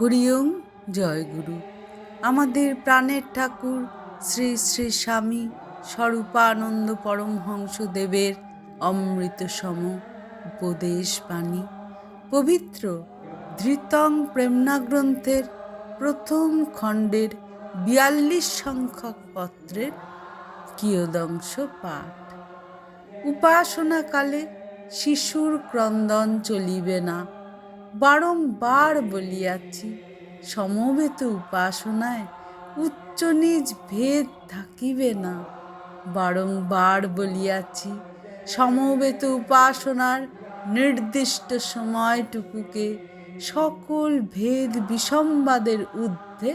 হরিওং জয় গুরু। আমাদের প্রাণের ঠাকুর শ্রী শ্রী স্বামী স্বরূপানন্দ পরমহংসদেবের অমৃত সম উপদেশ বাণী। পবিত্র ধৃতং প্রেমনা গ্রন্থের প্রথম খণ্ডের বিয়াল্লিশ সংখ্যক পত্রের কিয়দংশ পাঠ। উপাসনাকালে শিশুর ক্রন্দন চলিবে না। বারংবার বলিয়াছি, সমবেত উপাসনায় উচ্চ নিজ ভেদ থাকিবে না। বারংবার বলিয়াছি, সমবেত উপাসনার নির্দিষ্ট সময়টুকুকে সকল ভেদ বিসম্বাদের ঊর্ধ্বে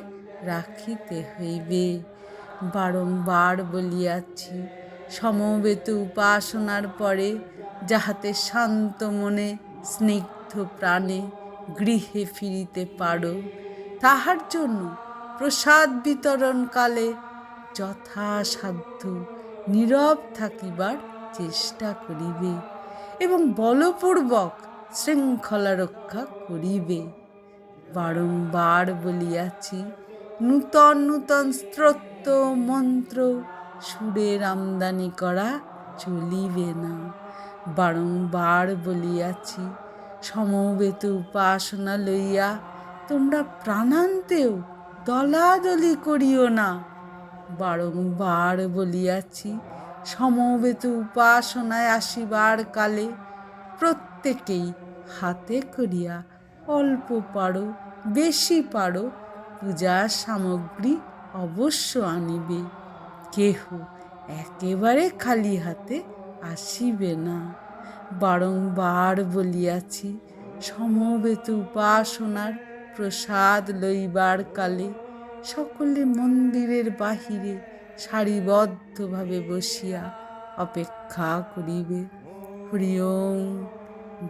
রাখিতে হইবে। বারংবার বলিয়াছি, সমবেত উপাসনার পরে যাহাতে শান্ত মনে স্নিগ্ধ প্রাণে গৃহে ফিরিতে পারো। তাহার জন্য প্রসাদ বিতরণকালে যথাসাধ্য নীরব থাকিবার চেষ্টা করিবে এবং বলপূর্বক শৃঙ্খলা রক্ষা করিবে। বারংবার বলিয়াছি, নূতন নূতন স্তোত্র মন্ত্র সুরের আমদানি করা চলিবে না। বারংবার বলিয়াছি সমবেত উপাসনা লইয়া তোমরা প্রাণান্তেও দলাদলি করিও না। বারংবার বলিয়াছি, সমবেত উপাসনায় আসিবার কালে প্রত্যেকেই হাতে করিয়া অল্প পারো, বেশি পারো, পূজার সামগ্রী অবশ্য আনিবে। কেহ একেবারে খালি হাতে আসিবে না। বারংবার বলিয়াছি, সমবেত উপাসনার প্রসাদ লইবার কালে সকলে মন্দিরের বাহিরে সারিবদ্ধভাবে বসিয়া অপেক্ষা করিবে। হরিওম,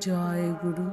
জয় গুরু।